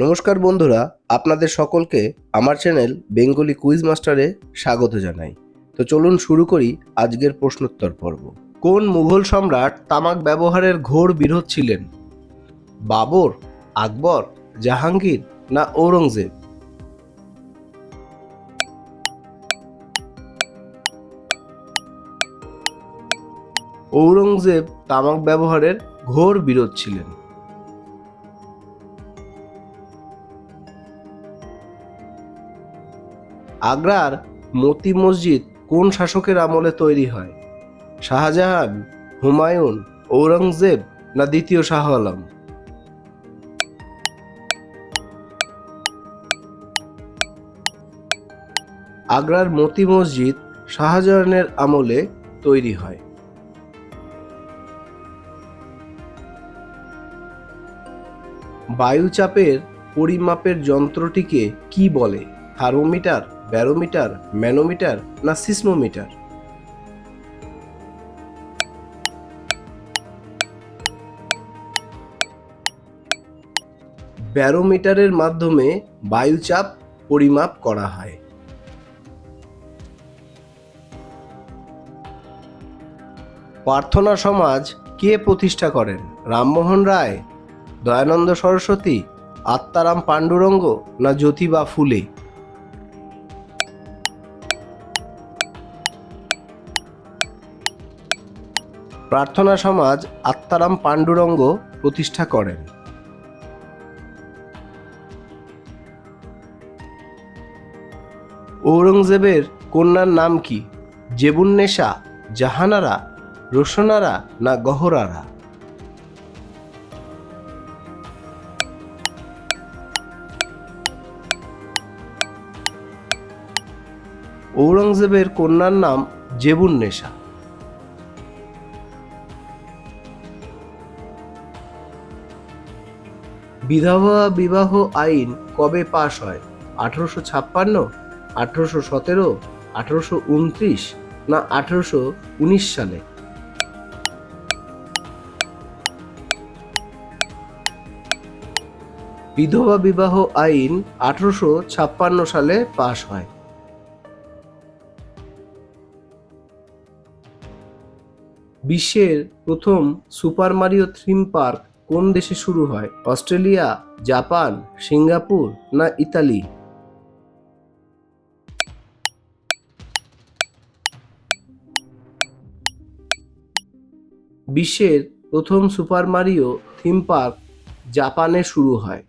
নমস্কার বন্ধুরা, আপনাদের সকলকে আমার চ্যানেল বেঙ্গলি কুইজ মাস্টারে স্বাগত জানাই। তো চলুন শুরু করি আজকের প্রশ্নোত্তর পর্ব। কোন মুঘল সম্রাট তামাক ব্যবহারের ঘোর বিরোধ ছিলেন? বাবর, আকবর, জাহাঙ্গীর না ঔরঙ্গজেব? ঔরঙ্গজেব তামাক ব্যবহারের ঘোর বিরোধ ছিলেন। আগ্রার মতি মসজিদ কোন শাসকের আমলে তৈরি হয়? শাহজাহান, হুমায়ুন, ঔরঙ্গজেব না দ্বিতীয় শাহ আলম আগ্রার মতি মসজিদ শাহজাহানের আমলে তৈরি হয়। বায়ুচাপের পরিমাপের যন্ত্রটিকে কি বলে থার্মোমিটার ব্যারোমিটার, ম্যানোমিটার না সিসমোমিটার? ব্যারোমিটারের মাধ্যমে বায়ুচাপ পরিমাপ করা হয়। প্রার্থনা সমাজ কে প্রতিষ্ঠা করেন? রামমোহন রায়, দয়ানন্দ সরস্বতী, আত্মারাম পাণ্ডুরঙ্গ না জ্যোতিবা ফুলে? প্রার্থনা সমাজ আত্মারাম পাণ্ডুরঙ্গ প্রতিষ্ঠা করেন। ঔরঙ্গজেবের কন্যার নাম কি? জেবুন্নেশা, জাহানারা, রোশনারা না গহরারা? ঔরঙ্গজেবের কন্যার নাম জেবুন্নেশা। বিধবা বিবাহ আইন কবে পাশ হয়? আঠারোশো ছাপ্পান্ন, আঠারোশো সতেরো, আঠারোশো উনত্রিশ না আঠারোশো উনিশ সালে? বিধবা বিবাহ আইন আঠারোশো ছাপ্পান্ন সালে পাশ হয়। বিশ্বের প্রথম সুপার মারিও থিম পার্ক কোন দেশে শুরু হয়? অস্ট্রেলিয়া, জাপান, সিঙ্গাপুর না ইতালি? বিশ্বের প্রথম সুপার মারিও থিম পার্ক জাপানে শুরু হয়।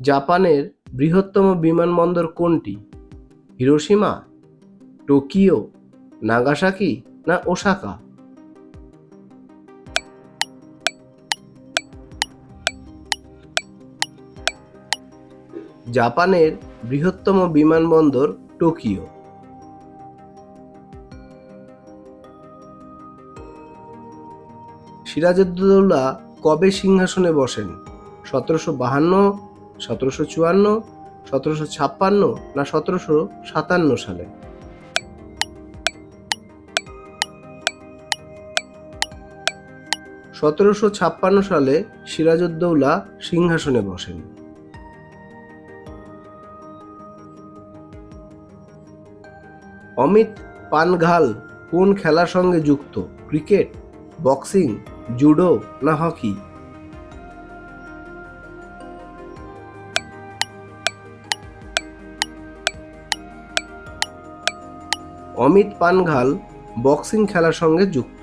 জাপানের বৃহত্তম বিমানবন্দর কোনটি? হিরোশিমা, টোকিও, নাগাসাকি না ওসাকা? জাপানের বৃহত্তম বিমানবন্দর টোকিও। সিরাজউদ্দৌলা কবে সিংহাসনে বসেন? সতেরোশো বাহান্ন, সতেরোশো চুয়ান্ন, সতেরোশো ছাপ্পান্ন না সতেরোশো সাতান্ন সালে? সতেরোশো ছাপ্পান্ন সালে সিরাজউদ্দৌলা সিংহাসনে বসেন। অমিত পানঘাল কোন খেলার সঙ্গে যুক্ত? ক্রিকেট, বক্সিং, জুডো না হকি? অমিত পানঘাল বক্সিং খেলার সঙ্গে যুক্ত।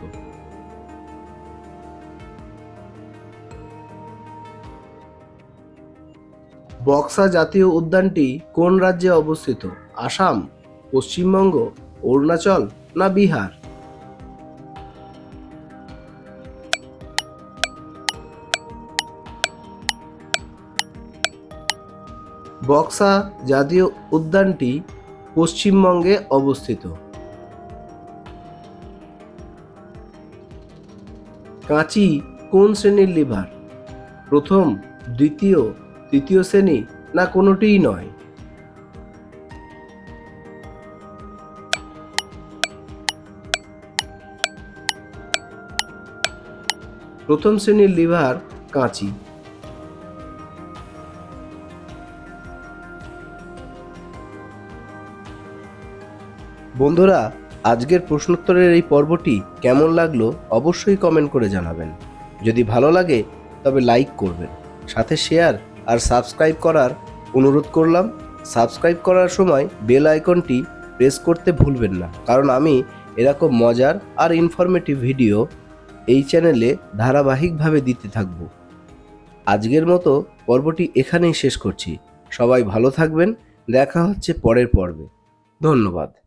বক্সা জাতীয় উদ্যানটি কোন রাজ্যে অবস্থিত? আসাম পশ্চিমবঙ্গ, অরুণাচল না বিহার? বক্সা জাতীয় উদ্যানটি পশ্চিমবঙ্গে অবস্থিত। কাঁচি কোন শ্রেণির লিভার? প্রথম, দ্বিতীয়, তৃতীয় শ্রেণি না কোনোটিই নয়? প্রথম শ্রেণির লিভার কাঁচি। বন্ধুরা, আজকের প্রশ্নোত্তরের এই পর্বটি কেমন লাগল অবশ্যই কমেন্ট করে জানাবেন। যদি ভালো লাগে, তবে লাইক করবেন। সাথে শেয়ার আর সাবস্ক্রাইব করার অনুরোধ করলাম। সাবস্ক্রাইব করার সময় বেল আইকনটি প্রেস করতে ভুলবেন না। কারণ আমি এরকম মজার আর ইনফরমেটিভ ভিডিও এই চ্যানেলে ধারাবাহিকভাবে দিতে থাকব। আজকের মতো পর্বটি এখানেই শেষ করছি। সবাই ভালো থাকবেন। দেখা হচ্ছে পরের পর্বে। ধন্যবাদ।